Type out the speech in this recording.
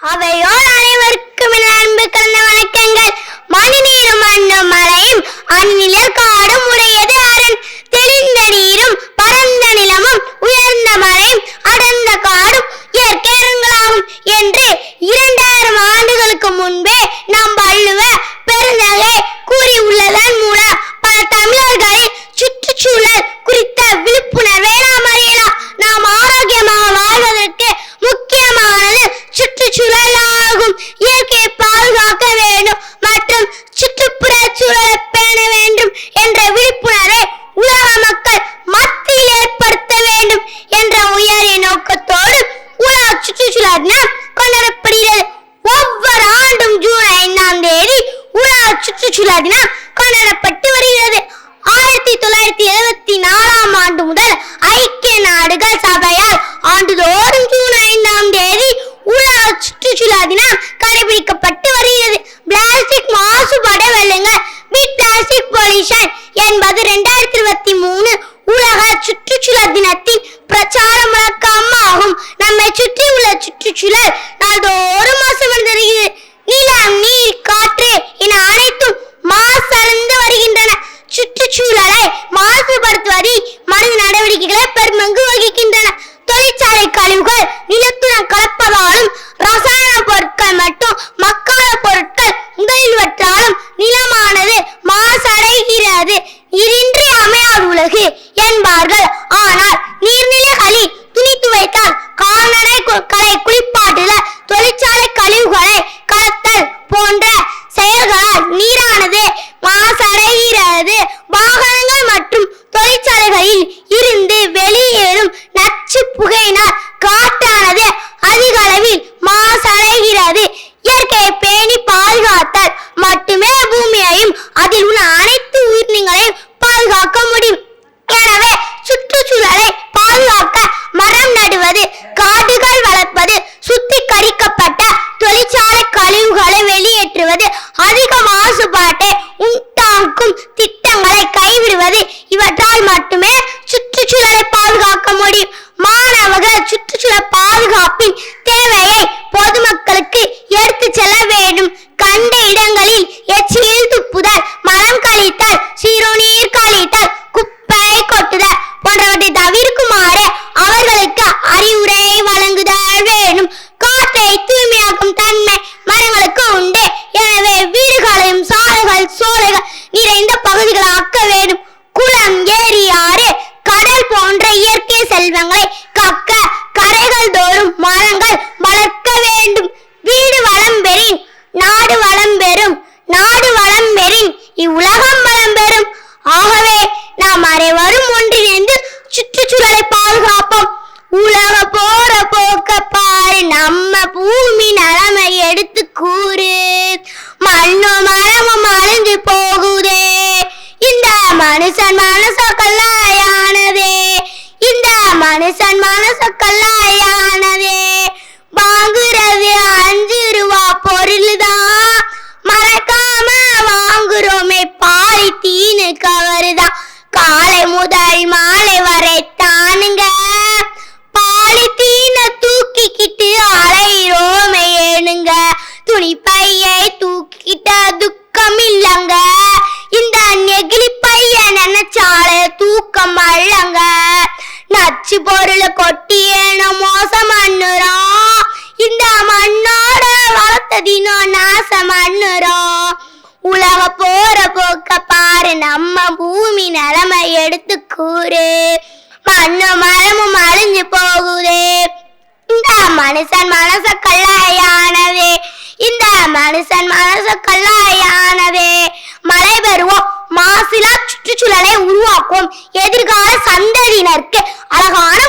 அவையோர் அனைவருக்கும் அன்பு கலந்த வணக்கங்கள். சுழலாகும். இயற்கையை பாதுகாக்க வேண்டும். மற்றும் சுற்றுப்புற சூழலை பேண வேண்டும் என்ற விழிப்புணர்வை உலக மக்கள் மத்தியில் ஏற்படுத்த வேண்டும் என்ற உயரிய நோக்கத்தோடு உலக சுற்றுச்சூழல் தினம் கொண்டாடப்படுகிறது. ஒவ்வொரு ஆண்டும் ஜூன் ஐந்தாம் தேதி உலக சுற்றுச்சூழல் தினம் அமையாது என்பார்கள். ஆனால் நீர்நிலைகளில் துணி துவைத்தால் கால்நடை கலை களை தொழிற்சாலை கழிவுகளை கலத்தல் போன்ற செயல்களால் நீரானது மாசடைகிறது. வாகனங்கள் மற்றும் தொழிற்சாலைகளில் இருந்து வெளியேறும் நச்சு புகையினால் காற்றானது அதிக அளவில் மாசடைகிறது. இயற்கையை பேணி பாதுகாத்தால் மட்டுமே பூமியையும் அதில் உள்ள அனைத்து உயிரினங்களையும் பாதுகாக்க முடியும். செல்வங்களை காலை முதல் மாலை வரை தானுங்க. பாலித்தீன தூக்கிக்கிட்டு அலையிறோமே ஏனுங்க. துணி பையை தூக்கிட்ட துக்கம் இல்லங்க. இந்த நெகிழி பைய நினைச்சால தூக்கம் அல்லங்க. நச்சு பொருளை கொட்டி ஏனோ மோசம் பண்ணுறோம் இந்த மண்ணோட வளர்த்ததினோ நாசம் பண்ணுறோம் உலக போற போக்க பாரு நம்ம பூமி நிலைமை எடுத்து கூறு. மண்ணும் மரமும் அழிஞ்சு போகுதே. இந்த மனுஷன் மனச கல்லாயானவே இந்த மனுஷன் மனச கல்லாயானவே மழை பெறுவோம் மாசிலா சுற்றுச்சூழலை உருவாக்கும் எதிர்கால சந்ததியினருக்கு அழகான